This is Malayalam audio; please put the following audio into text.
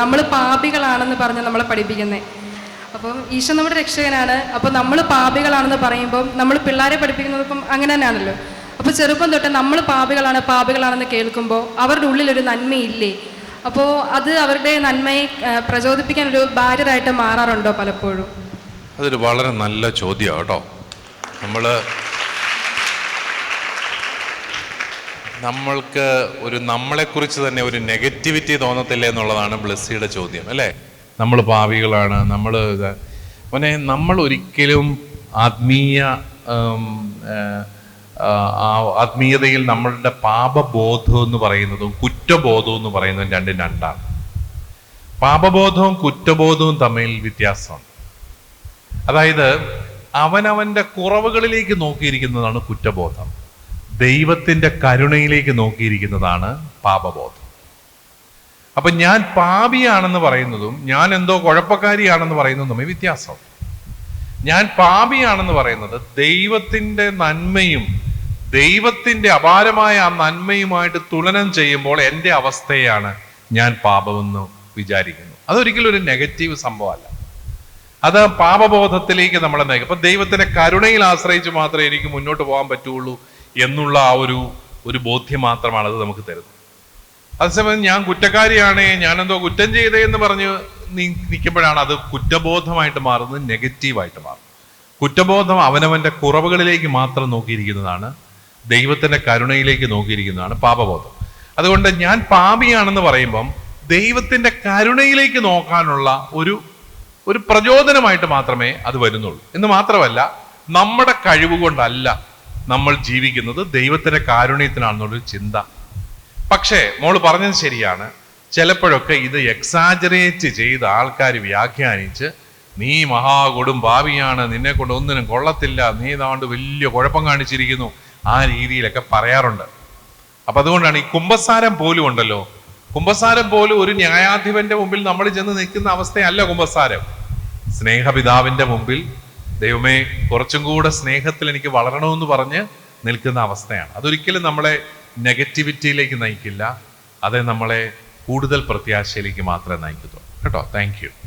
നമ്മൾ പാപികളാണെന്ന് പറഞ്ഞ് നമ്മളെ പഠിപ്പിക്കുന്നത് അപ്പം ഈശോ നമ്മുടെ രക്ഷകനാണ്. അപ്പം നമ്മൾ പാപികളാണെന്ന് പറയുമ്പം നമ്മൾ പിള്ളേരെ പഠിപ്പിക്കുന്നത് ഇപ്പം അങ്ങനെ തന്നെയാണല്ലോ. അപ്പോൾ ചെറുപ്പം തൊട്ട് നമ്മൾ പാപികളാണ് പാപികളാണെന്ന് കേൾക്കുമ്പോൾ അവരുടെ ഉള്ളിലൊരു നന്മയില്ലേ? അപ്പോൾ അത് അവരുടെ നന്മയെ പ്രചോദിപ്പിക്കാൻ ഒരു ബാരിയറായിട്ട് മാറാറുണ്ടോ പലപ്പോഴും? അതൊരു വളരെ നല്ല ചോദ്യമാണ് കേട്ടോ. നമ്മൾ നമ്മൾക്ക് ഒരു നമ്മളെക്കുറിച്ച് തന്നെ ഒരു നെഗറ്റിവിറ്റി തോന്നത്തില്ല എന്നുള്ളതാണ് ബ്ലസ്സിയുടെ ചോദ്യം അല്ലേ? നമ്മൾ പാവികളാണ് നമ്മൾ പിന്നെ നമ്മൾ ഒരിക്കലും ആത്മീയ ആത്മീയതയിൽ നമ്മളുടെ പാപബോധം എന്ന് പറയുന്നതും കുറ്റബോധവും എന്ന് പറയുന്നതും രണ്ടും രണ്ടാണ്. പാപബോധവും കുറ്റബോധവും തമ്മിൽ വ്യത്യാസമുണ്ട്. അതായത് അവനവന്റെ കുറവുകളിലേക്ക് നോക്കിയിരിക്കുന്നതാണ് കുറ്റബോധം. ദൈവത്തിന്റെ കരുണയിലേക്ക് നോക്കിയിരിക്കുന്നതാണ് പാപബോധം. അപ്പൊ ഞാൻ പാപിയാണെന്ന് പറയുന്നതും ഞാൻ എന്തോ കുഴപ്പക്കാരിയാണെന്ന് പറയുന്നതും തമ്മിൽ വ്യത്യാസം. ഞാൻ പാപിയാണെന്ന് പറയുന്നത് ദൈവത്തിന്റെ നന്മയും ദൈവത്തിന്റെ അപാരമായ ആ നന്മയുമായിട്ട് തുലനം ചെയ്യുമ്പോൾ എന്റെ അവസ്ഥയാണ് ഞാൻ പാപമെന്ന് വിചാരിക്കുന്നു. അതൊരിക്കലും ഒരു നെഗറ്റീവ് സംഭവമല്ല. അത് പാപബോധത്തിലേക്ക് നമ്മളെ നയിക്കും. അപ്പൊ ദൈവത്തിന്റെ കരുണയിൽ ആശ്രയിച്ച് മാത്രമേ എനിക്ക് മുന്നോട്ട് പോകാൻ പറ്റുള്ളൂ എന്നുള്ള ആ ഒരു ഒരു ബോധ്യം മാത്രമാണ് അത് നമുക്ക് തരുന്നത്. അതേസമയം ഞാൻ കുറ്റക്കാരിയാണ് ഞാനെന്തോ കുറ്റം ചെയ്തേ എന്ന് പറഞ്ഞ് നിൽക്കുമ്പോഴാണ് അത് കുറ്റബോധമായിട്ട് മാറുന്നത് നെഗറ്റീവായിട്ട് മാറും കുറ്റബോധം അവനവന്റെ കുറവുകളിലേക്ക് മാത്രം നോക്കിയിരിക്കുന്നതാണ് ദൈവത്തിന്റെ കരുണയിലേക്ക് നോക്കിയിരിക്കുന്നതാണ് പാപബോധം. അതുകൊണ്ട് ഞാൻ പാപിയാണെന്ന് പറയുമ്പം ദൈവത്തിന്റെ കരുണയിലേക്ക് നോക്കാനുള്ള ഒരു ഒരു പ്രചോദനമായിട്ട് മാത്രമേ അത് വരുന്നുള്ളൂ. എന്ന് മാത്രമല്ല നമ്മുടെ കഴിവ് കൊണ്ടല്ല നമ്മൾ ജീവിക്കുന്നത് ദൈവത്തിന്റെ കാരുണ്യത്തിനാണെന്നുള്ളൊരു ചിന്ത. പക്ഷേ മോൾ പറഞ്ഞത് ശരിയാണ്. ചിലപ്പോഴൊക്കെ ഇത് എക്സാജറേറ്റ് ചെയ്ത് ആൾക്കാർ വ്യാഖ്യാനിച്ച് നീ മഹാകൊടും ഭാവിയാണ് നിന്നെ കൊണ്ട് ഒന്നിനും കൊള്ളത്തില്ല നീ ഇതാണ്ട് വലിയ കുഴപ്പം കാണിച്ചിരിക്കുന്നു ആ രീതിയിലൊക്കെ പറയാറുണ്ട്. അപ്പം അതുകൊണ്ടാണ് ഈ കുംഭസാരം പോലും ഉണ്ടല്ലോ. കുംഭസാരം പോലും ഒരു ന്യായാധിപന്റെ മുമ്പിൽ നമ്മൾ ചെന്ന് നിൽക്കുന്ന അവസ്ഥയല്ല കുംഭസാരം. സ്നേഹപിതാവിന്റെ മുമ്പിൽ ദൈവമേ കുറച്ചും കൂടെ സ്നേഹത്തിൽ എനിക്ക് വളരണമെന്ന് പറഞ്ഞ് നിൽക്കുന്ന അവസ്ഥയാണ്. അതൊരിക്കലും നമ്മളെ നെഗറ്റിവിറ്റിയിലേക്ക് നയിക്കില്ല. അത് നമ്മളെ കൂടുതൽ പ്രത്യാശയിലേക്ക് മാത്രമേ നയിക്കത്തുള്ളൂ. കേട്ടോ? താങ്ക്